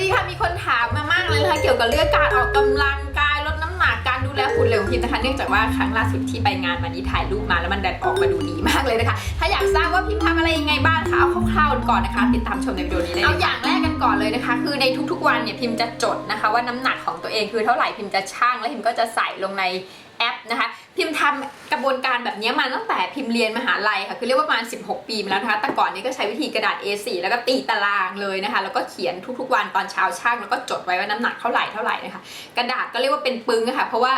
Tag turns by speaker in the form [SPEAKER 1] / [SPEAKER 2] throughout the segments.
[SPEAKER 1] ดีค่ะ มีคนถามมามากเลยนะคะเกี่ยวกับเรื่องการออกกำลังกายลดน้ำหนักการดูแลหุ่นเร็วพิมนะคะ เนื่องจากว่าครั้งล่าสุดที่ไปงานวันนี้ถ่ายรูปมาแล้วมันดันออกมาดูดีมากเลยนะคะ ถ้าอยากทราบว่าพิมพ์ทำอะไรยังไงบ้างคะเอาคร่าวๆก่อนนะคะ ติดตามชมในวิดีโอนี้เลยเอาอย่างแรกกันก่อนเลยนะคะ คือในทุกๆวันเนี่ยพิมพ์จะจดนะคะ ว่าน้ำหนักของตัวเองคือเท่าไหร่พิมพ์จะชั่งแล้วพิมพ์ก็จะใส่ลงในแอปนะคะ พิมพ์ทำกระบวนการแบบนี้มาตั้งแต่พิมพ์เรียนมหาลัยค่ะ คือเรียกว่าประมาณ 16 ปีมาแล้วนะคะ แต่ก่อนนี้ก็ใช้วิธีกระดาษ A4 แล้วก็ตีตารางเลยนะคะ แล้วก็เขียนทุกๆวันตอนเช้าช่างแล้วก็จดไว้ว่าน้ำหนักเท่าไหร่เท่าไหร่นะคะ กระดาษก็เรียกว่าเป็นปึ้งะค่ะ เพราะว่า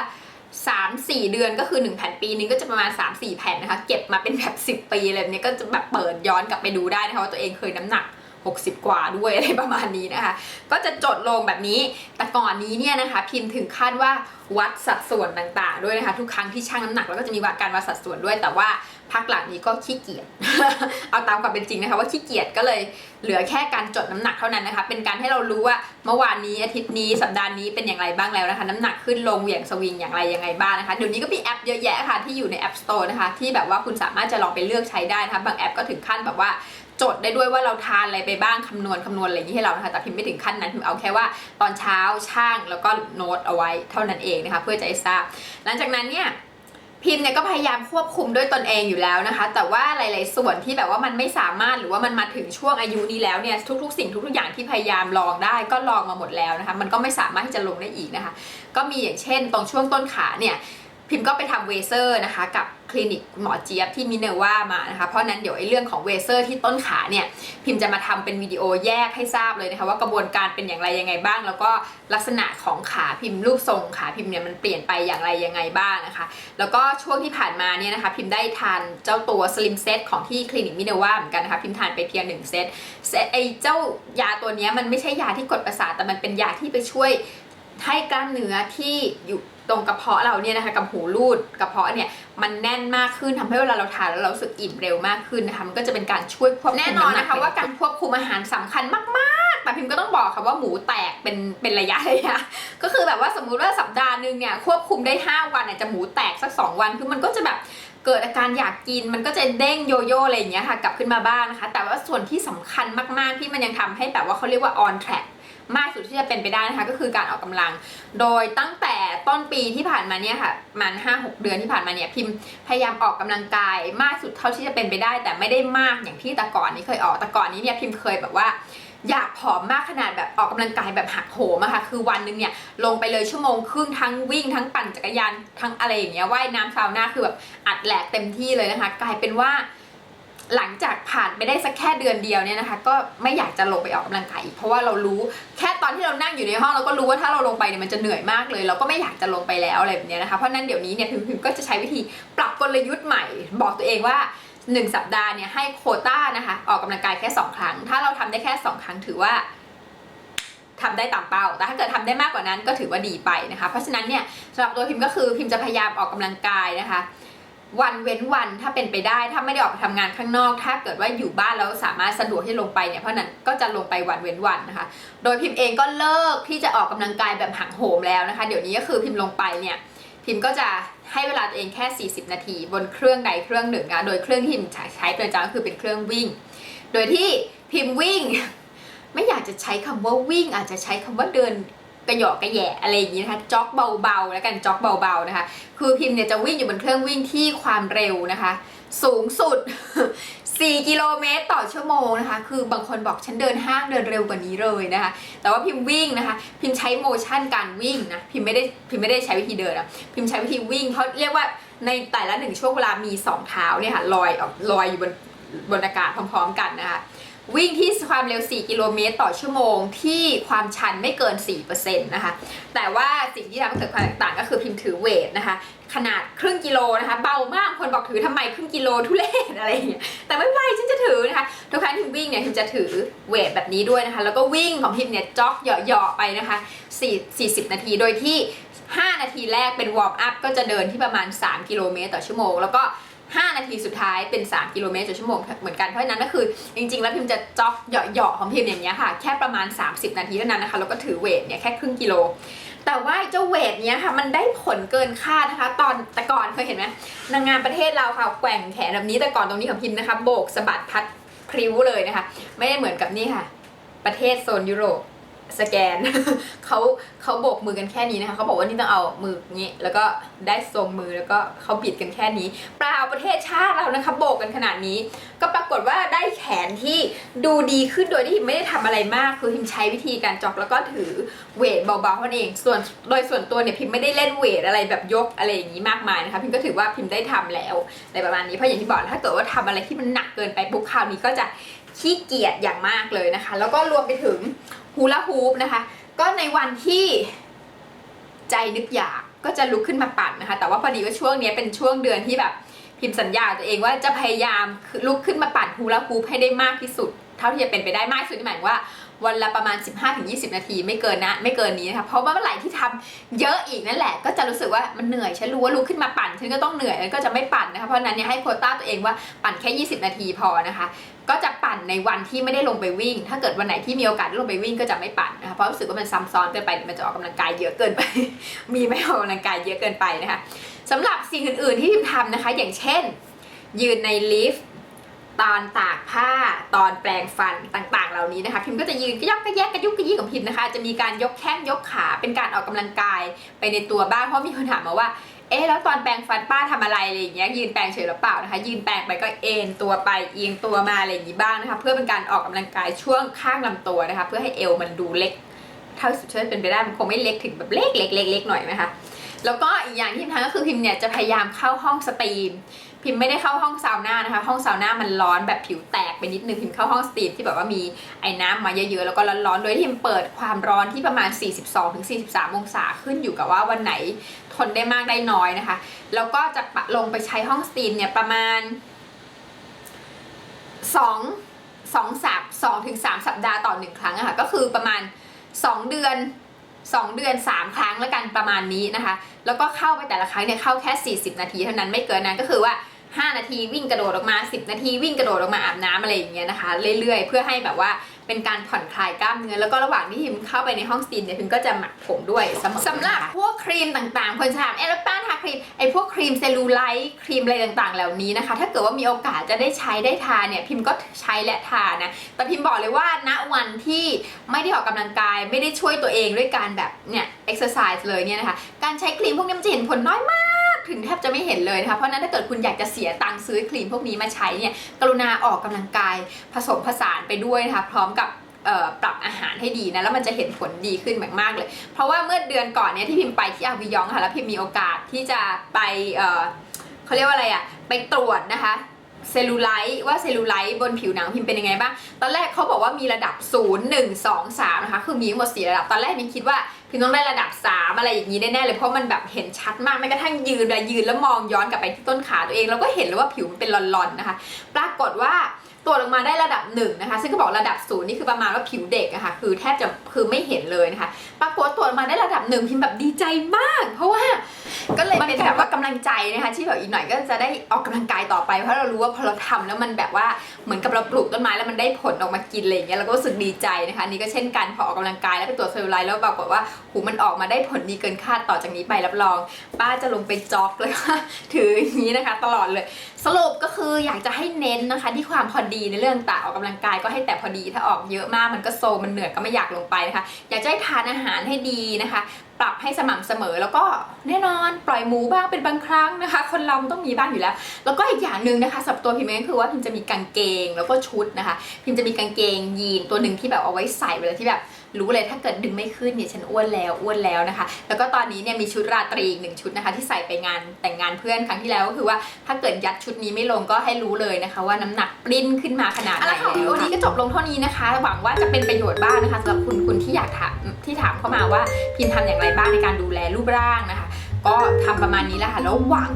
[SPEAKER 1] 3 4 เดือนก็คือ 1 แผ่นปีนึงก็จะประมาณ 3 4 แผ่นนะคะ เก็บมาเป็นแบบ 10 ปีอะไรแบบนี้ก็จะแบบเปิดย้อนกลับไปดูได้นะคะว่าตัวเองเคยน้ำหนัก 60 กว่าด้วยอะไรประมาณนี้นะคะ ก็จะจดลงแบบนี้ แต่ก่อนนี้เนี่ยนะคะ พิมพ์ถึงขั้นว่าวัดสัดส่วนต่างๆ ด้วยนะคะ ทุกครั้งที่ชั่งน้ำหนักแล้วก็จะมีวัดการวัดสัดส่วนด้วย แต่ว่าพักหลังนี้ก็ขี้เกียจ เอาตามความเป็นจริงนะคะ ว่าขี้เกียจก็เลยเหลือแค่การจดน้ำหนักเท่านั้นนะคะ เป็นการให้เรารู้ว่าเมื่อวานนี้อาทิตย์นี้สัปดาห์นี้เป็นอย่างไรบ้างแล้วนะคะ น้ำหนักขึ้นลงเหวี่ยงสวิงอย่างไรยังไงบ้างนะคะเดี๋ยวนี้ก็มีแอปเยอะแยะค่ะที่อยู่ใน App Store นะคะ ที่แบบว่าคุณสามารถจะลองไปเลือกใช้ได้นะคะบางแอปก็ถึงขั้นแบบว่า จดได้ด้วยว่าเราทานอะไรไปบ้างคำนวณคำนวณอะไรอย่างนี้ให้เรานะคะแต่พิมพ์ไม่ถึงขั้นนั้นพิมพ์เอาแค่ว่าตอนเช้าช่างแล้วก็โน้ตเอาไว้เท่านั้นเองนะคะเพื่อจะให้ทราบหลังจากนั้นเนี่ยพิมพ์เนี่ยก็พยายามควบคุมด้วยตนเองอยู่แล้วนะคะ แต่ว่าหลาย ๆ ส่วนที่แบบว่ามันไม่สามารถหรือว่ามันมาถึงช่วงอายุนี้แล้วเนี่ยทุก ๆ สิ่งทุก ๆ อย่างที่พยายามลองได้ก็ลองมาหมดแล้วนะคะ มันก็ไม่สามารถที่จะลงได้อีกนะคะ ก็มีอย่างเช่น ตรงช่วงต้นขาเนี่ย พิมพ์ก็ไปทำเวเซอร์นะคะกับคลินิกหมอเจี๊ยบที่มิเนว่ามานะคะเพราะนั้นเดี๋ยวไอ้เรื่องของเวเซอร์ที่ต้นขาเนี่ยพิมพ์จะมาทำเป็นวิดีโอแยกให้ทราบเลยนะคะว่ากระบวนการเป็นอย่างไรยังไงบ้าง แล้วก็ลักษณะของขาพิมพ์รูปทรงขาพิมพ์เนี่ยมันเปลี่ยนไปอย่างไรยังไงบ้างนะคะ แล้วก็ช่วงที่ผ่านมาเนี่ยนะคะพิมพ์ได้ทานเจ้าตัวสลิมเซตของที่คลินิกมิเนว่าเหมือนกันนะคะพิมพ์ทานไปเพียงหนึ่งเซตเซตไอ้เจ้ายาตัวเนี้ยมันไม่ใช่ยาที่กดประสาทแต่มันเป็นยาที่ไปช่วย ให้กล้ามเนื้อที่อยู่ตรงกระเพาะเราเนี่ยนะคะกับหูรูดกระเพาะเนี่ยมันแน่นมากขึ้นทำให้เวลาเราทานแล้วเราสึกอิ่มเร็วมากขึ้นนะคะมันก็จะเป็นการช่วยควบคุมแน่นอนนะคะว่าการควบคุมอาหารสำคัญมากๆแต่พิมก็ต้องบอกค่ะว่าหมูแตกเป็นเป็นระยะเลยอะก็คือแบบว่าสมมุติว่าสัปดาห์หนึ่งเนี่ยควบคุมได้ 5 วันเนี่ยจะหมูแตกสัก 2 วันคือมันก็จะแบบเกิดอาการอยากกินมันก็จะเด้งโยโย่อะไรอย่างเงี้ยค่ะกลับขึ้นมาบ้างนะคะ แต่ว่าส่วนที่สำคัญมากๆที่มันยังทำให้แบบว่าเขาเรียกว่า on track มากสุดที่จะเป็นไปได้นะคะก็คือการออกกำลัง โดยตั้งแต่ต้นปีที่ผ่านมาเนี่ยค่ะมันห้าหกเดือนที่ผ่านมาเนี่ยพิมพยายามออกกำลังกายมากสุดเท่าที่จะเป็นไปได้ แต่ไม่ได้มากอย่างที่แต่ก่อนนี้เคยออกแต่ก่อนนี้เนี่ยพิมเคยแบบว่าอยากผอมมากขนาดแบบออกกำลังกายแบบหักโหมอะค่ะ คือวันหนึ่งเนี่ยลงไปเลยชั่วโมงครึ่งทั้งวิ่งทั้งปั่นจักรยานทั้งอะไรอย่างเงี้ยว่ายน้ำซาวน่าคือแบบอัดแหลกเต็มที่เลยนะคะ กลายเป็นว่า หลังจากผ่านไปได้สักแค่เดือนเดียวเนี่ยนะคะ ก็ไม่อยากจะลงไปออกกำลังกายอีกเพราะว่าเรารู้แค่ตอนที่เรานั่งอยู่ในห้องเราก็รู้ว่าถ้าเราลงไปเนี่ยมันจะเหนื่อยมากเลย เราก็ไม่อยากจะลงไปแล้วอะไรแบบนี้นะคะเพราะนั้นเดี๋ยวนี้เนี่ยพิมพิมก็จะใช้วิธีปรับกลยุทธ์ใหม่ บอกตัวเองว่า1สัปดาห์เนี่ยให้โคต้านะคะออกกำลังกายแค่ 2 ครั้ง ถ้าเราทำได้แค่ 2 ครั้งถือว่าทำได้ตามเป้า แต่ถ้าเกิดทำได้มากกว่านั้นก็ถือว่าดีไปนะคะ เพราะฉะนั้นเนี่ยสำหรับตัวพิมก็คือพิมจะพยายามออกกำลังกายนะคะ วันเว้นวันถ้าเป็นไปได้ถ้าไม่ได้ออกไปทำงานข้างนอก ถ้าเกิดว่าอยู่บ้านแล้วสามารถสะดวกที่ลงไปเนี่ยเพราะนั้นก็จะลงไปวันเว้นวันนะคะ โดยพิมพ์เองก็เลิกที่จะออกกำลังกายแบบหักโหมแล้วนะคะ เดี๋ยวนี้ก็คือพิมพ์ลงไปเนี่ยพิมพ์ก็จะให้เวลาตัวเองแค่ 40 นาที บนเครื่องใดเครื่องหนึ่งนะโดยเครื่องที่พิมพ์ใช้ประจำก็คือเป็นเครื่องวิ่ง โดยที่พิมพ์วิ่ง ไม่อยากจะใช้คำว่าวิ่ง อาจจะใช้คำว่าเดิน กระหยาะกระแหยะอะไรอย่างนี้นะคะจ็อกเบาๆแล้วกันจ็อกเบาๆนะคะ คือพิมพ์เนี่ยจะวิ่งอยู่บนเครื่องวิ่งที่ความเร็วนะคะ สูงสุด 4 กิโลเมตรต่อชั่วโมงนะคะ คือบางคนบอกฉันเดินห้างเดินเร็วกว่านี้เลยนะคะ แต่ว่าพิมพ์วิ่งนะคะ พิมพ์ใช้โมชั่นการวิ่งนะพิมพ์ไม่ได้พิมพ์ไม่ได้ใช้วิธีเดินนะพิมพ์ใช้วิธีวิ่งเพราเรียกว่าในแต่ละหนึ่งช่วงเวลามีสองเท้าเนี่ยค่ะลอยออกลอยอยู่บนบนอากาศพร้อม ๆ กันนะคะ วิ่งที่ความเร็ว 4 กิโลเมตรต่อชั่วโมง ที่ความชันไม่เกิน 4%นะคะ แต่ว่าสิ่งที่ทำให้เกิดความแตกต่างก็คือพิมพ์ถือเวทนะคะ ขนาดครึ่งกิโลนะคะ เบามาก คนบอกถือทำไมครึ่งกิโลทุเรศอะไรอย่างเงี้ย แต่ไม่เป็นไรฉันจะถือนะคะ ทุกครั้งที่วิ่งเนี่ยพิมจะถือเวทแบบนี้ด้วยนะคะ แล้วก็วิ่งของพิมเนี่ยจ็อกเหยาะๆไปนะคะ4 40นาที โดยที่ 5 นาทีแรกเป็นวอร์มอัพก็จะเดินที่ประมาณ 3 กิโลเมตรต่อชั่วโมง แล้วก็ 5 นาทีสุดท้ายเป็น 3 กิโลเมตรต่อชั่วโมงเหมือนกัน เพราะฉะนั้นก็คือ จริง ๆ แล้วพิมจะจ็อกเหยาะๆของพิมอย่างเงี้ยค่ะ แค่ประมาณ 30 นาทีเท่านั้นนะคะ แล้วก็ถือเวทเนี่ยแค่ครึ่งกิโล แต่ว่าเจ้าเวทเนี้ยค่ะ มันได้ผลเกินคาดนะคะ ตอนแต่ก่อนเคยเห็นไหมนางงามประเทศเราค่ะแกว่งแขนแบบนี้แต่ก่อนตรงนี้ของพิมนะคะ โบกสะบัดพัดพริ้วเลยนะคะ ไม่ได้เหมือนกับนี่ค่ะ ประเทศโซนยุโรป สแกนเขาเขาโบกมือกันแค่นี้นะคะเขาบอกว่านี่ต้องเอามืออย่างนี้ แล้วก็ได้ทรงมือแล้วก็เขาบิดกันแค่นี้เปล่าประเทศชาติเรานะคะโบกกันขนาดนี้ ก็ปรากฏว่าได้แขนที่ดูดีขึ้นโดยที่พิมไม่ได้ทำอะไรมากคือพิมใช้วิธีการจอกแล้วก็ถือเวทเบาๆนั้นเอง ส่วนโดยส่วนตัวเนี่ยพิมไม่ได้เล่นเวทอะไรแบบยกอะไรอย่างนี้มากมายนะคะพิมก็ถือว่าพิมได้ทำแล้วอะไรประมาณนี้เพราะอย่างที่บอกถ้าเกิดว่าทำอะไรที่มันหนักเกินไปปุ๊บคราวนี้ก็จะ ขี้เกียจอย่างมากเลยนะคะ แล้วก็รวมไปถึงฮูลาฮูปนะคะ ก็ในวันที่ใจนึกอยากก็จะลุกขึ้นมาปั่นนะคะ แต่ว่าพอดีว่าช่วงนี้เป็นช่วงเดือนที่แบบพิมพ์สัญญาตัวเองว่าจะพยายามลุกขึ้นมาปั่นฮูลาฮูปให้ได้มากที่สุด เท่าที่จะเป็นไปได้มากที่สุดนี่หมายว่าวันละประมาณ 15-20 นาทีไม่เกินนะ ไม่เกินนี้นะคะเพราะว่าเมื่อไหร่ที่ทำเยอะอีกนั่นแหละ ก็จะรู้สึกว่ามันเหนื่อยฉันรู้ว่าลุกขึ้นมาปั่นฉันก็ต้องเหนื่อยแล้วก็จะไม่ปั่นนะคะเพราะนั้นเนี่ยให้โคต้าตัวเองว่าปั่นแค่ 20 นาทีพอนะคะ ก็จะ ปั่นในวันที่ไม่ได้ลงไปวิ่ง ถ้าเกิดวันไหนที่มีโอกาสได้ลงไปวิ่งก็จะไม่ปั่นนะคะเพราะรู้สึกว่ามันซ้ำซ้อนเกินไปมันจะออกกำลังกายเยอะเกินไป มีไม่ออกกำลังกายเยอะเกินไปนะคะสำหรับสิ่งอื่น ๆ ที่พิมทำนะคะ อย่างเช่น ยืนในลิฟต์ตอนตากผ้าตอนแปลงฟันต่างๆ เหล่านี้นะคะ พิมก็จะยืนกระยอกกระแยกกระยุกกระยี่ของพิมนะคะ จะมีการยกแข้งยกขาเป็นการออกกำลังกายไปในตัวบ้างเพราะมีคนถามมาว่า เอ๊ะแล้วตอนแปรงฟันป้าทำอะไรอะไรอย่างเงี้ยยืนแปรงเฉยหรือเปล่านะคะ ยืนแปรงไปก็เอ็นตัวไปเอียงตัวมาอะไรอย่างงี้บ้างนะคะ เพื่อเป็นการออกกำลังกายช่วงข้างลำตัวนะคะ เพื่อให้เอวมันดูเล็ก เท่าที่สุดที่จะเป็นไปได้มันคงไม่เล็กถึงแบบเล็กเล็กเล็กเล็กหน่อยไหมคะ แล้วก็อีกอย่างที่พิมทำก็คือพิมเนี่ยจะพยายามเข้าห้องสตรีม พิมไม่ได้เข้าห้องซาวน่านะคะ ห้องซาวน่ามันร้อนแบบผิวแตกไปนิดนึงพิมเข้าห้องสตรีมที่แบบว่ามีไอ้น้ำมาเยอะๆแล้วก็ร้อนๆโดยที่พิมเปิดความร้อนที่ประมาณ 42-43 องศาขึ้นอยู่กับว่าวันไหนทนได้มากได้น้อยนะคะ แล้วก็จะปะลงไปใช้ห้องสตรีมเนี่ยประมาณ2 2 3 2ถึง3สัปดาห์ต่อหนึ่งครั้งอะค่ะก็คือประมาณ 2 เดือน 2 เดือน 3 ครั้งแล้วกันประมาณนี้นะคะ แล้วก็เข้าไปแต่ละครั้งเนี่ยเข้าแค่ 40 นาทีเท่านั้นไม่เกินนั้นก็คือว่า 5 นาทีวิ่งกระโดดออกมา 10 นาทีวิ่งกระโดดออกมาอาบน้ำอะไรอย่างเงี้ยนะคะ เรื่อยๆ เพื่อให้แบบว่า เป็นการผ่อนคลายกล้ามเนื้อแล้วก็ระหว่างที่พิมเข้าไปในห้องสตีมเนี่ยพิมก็จะหมักผมด้วยสำสำหรับพวกครีมต่างๆ คนถามเอลป้าทาครีมไอ้พวกครีมเซลลูไลท์ครีมอะไรต่างๆ เหล่านี้นะคะ ถ้าเกิดว่ามีโอกาสจะได้ใช้ได้ทาเนี่ยพิมก็ใช้และทานะแต่พิมบอกเลยว่าณวันที่ไม่ได้ออกกำลังกายไม่ได้ช่วยตัวเองด้วยการแบบเนี่ยเอ็กซ์ไซส์เลยเนี่ยนะคะการใช้ครีมพวกนี้มันจะเห็นผลน้อยมาก ถึงแทบจะไม่เห็นเลยนะคะ เพราะนั้นถ้าเกิดคุณอยากจะเสียตังค์ซื้อครีมพวกนี้มาใช้เนี่ย กรุณาออกกำลังกายผสมผสานไปด้วยนะคะ พร้อมกับปรับอาหารให้ดีนะ แล้วมันจะเห็นผลดีขึ้นมากๆเลย เพราะว่าเมื่อเดือนก่อนเนี่ยที่พิมพ์ไปที่อาวิยองค่ะ แล้วพิมมีโอกาสที่จะไปเเขาเรียกว่าอะไรอะไปตรวจนะคะเซลลูไลท์ว่าเซลลูไลท์บนผิวหนังพิมเป็นยังไงบ้าง ตอนแรกเขาบอกว่ามีระดับ 0 1 2 3 นะคะ คือมีทั้งหมด4ระดับ ตอนแรกพิมคิดว่า คือต้องได้ระดับ 3 อะไรอย่างนี้แน่ๆเลยเพราะมันแบบเห็นชัดมากแม้กระทั่งยืนเลยยืนแล้วมองย้อนกลับไปที่ต้นขาตัวเองเราก็เห็นเลยว่าผิวมันเป็นหลอนๆนะคะ ปรากฏว่าตรวจออกมาได้ระดับหนึ่งนะคะ ซึ่งก็บอกระดับศูนย์นี่คือประมาณว่าผิวเด็กอะคะ่ะ คือแทบจะคือไม่เห็นเลยนะคะ ปรากฏตรวจออกมาได้ระดับหนึ่งพิมแบบดีใจมาก เพราะว่าก็เลยเป็นแบบว่ากำลังใจนะคะ ที่แบบอีกหน่อยก็จะได้ออกกำลังกายต่อไป เพราะเรารู้ว่าพอเราทำแล้วมันแบบว่าเหมือนกับเราปลูกต้นไม้แล้วมันได้ผลออกมากินอะไรอย่างเงี้ยเราก็รู้สึกดีใจนะคะนี่ก็เช่นกันพอออกกำลังกายแล้วไปตรวจเซลลูไลท์แล้วปรากฏว่าหูมันออกมาได้ผลดีเกินคาดต่อจากนี้ไปรับรอง ป้าจะลงไปจ็อกเลยค่ะถืออย่างนี้นะคะ ตลอดเลย สรุปก็คืออยากจะให้เน้นนะคะ ที่ความพอดีในเรื่องต่างออกกำลังกายก็ให้แต่พอดีถ้าออกเยอะมากมันก็โซมมันเหนื่อยก็ไม่อยากลงไปนะคะ อยากจะให้ทานอาหารให้ดีนะคะ ปรับให้สม่ำเสมอแล้วก็แน่นอนปล่อยหมูบ้างเป็นบางครั้งนะคะ คนเราต้องมีบ้างอยู่แล้ว แล้วก็อีกอย่างหนึ่งนะคะสำหรับตัวพิมเองก็คือว่าพิมจะมีกางเกงแล้วก็ชุดนะคะ พิมจะมีกางเกงยีนตัวหนึ่งที่แบบเอาไว้ใส่เวลาที่แบบ รู้เลยถ้าเกิดดึงไม่ขึ้นเนี่ยฉันอ้วนแล้วอ้วนแล้วนะคะ แล้วก็ตอนนี้เนี่ยมีชุดราตรีอีกหนึ่งชุดนะคะ ที่ใส่ไปงานแต่งงานเพื่อนครั้งที่แล้วก็คือว่าถ้าเกิดยัดชุดนี้ไม่ลงก็ให้รู้เลยนะคะ ว่าน้ำหนักปริ้นขึ้นมาขนาดไหนแล้ววิดีโอนี้ก็จบลงเท่านี้นะคะ หวังว่าจะเป็นประโยชน์บ้างนะคะสำหรับคุณคุณที่อยากถามที่ถามเข้ามาว่าพิมทำอย่างไรบ้างในการดูแลรูปร่างนะคะ ก็ทำประมาณนี้แหละค่ะ แล้วหวัง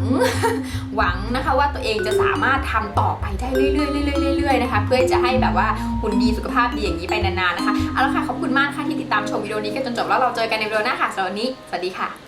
[SPEAKER 1] หวังนะคะว่าตัวเองจะสามารถทำต่อไปได้เรื่อยๆเรื่อยๆเรื่อยๆนะคะ เพื่อจะให้แบบว่าหุ่นดีสุขภาพดีอย่างนี้ไปนานๆนะคะ เอาละค่ะ ขอบคุณมากค่ะที่ติดตามชมวิดีโอนี้กันจนจบแล้วเราเจอกันในวิดีโอหน้าค่ะสำหรับวันนี้ สวัสดีค่ะ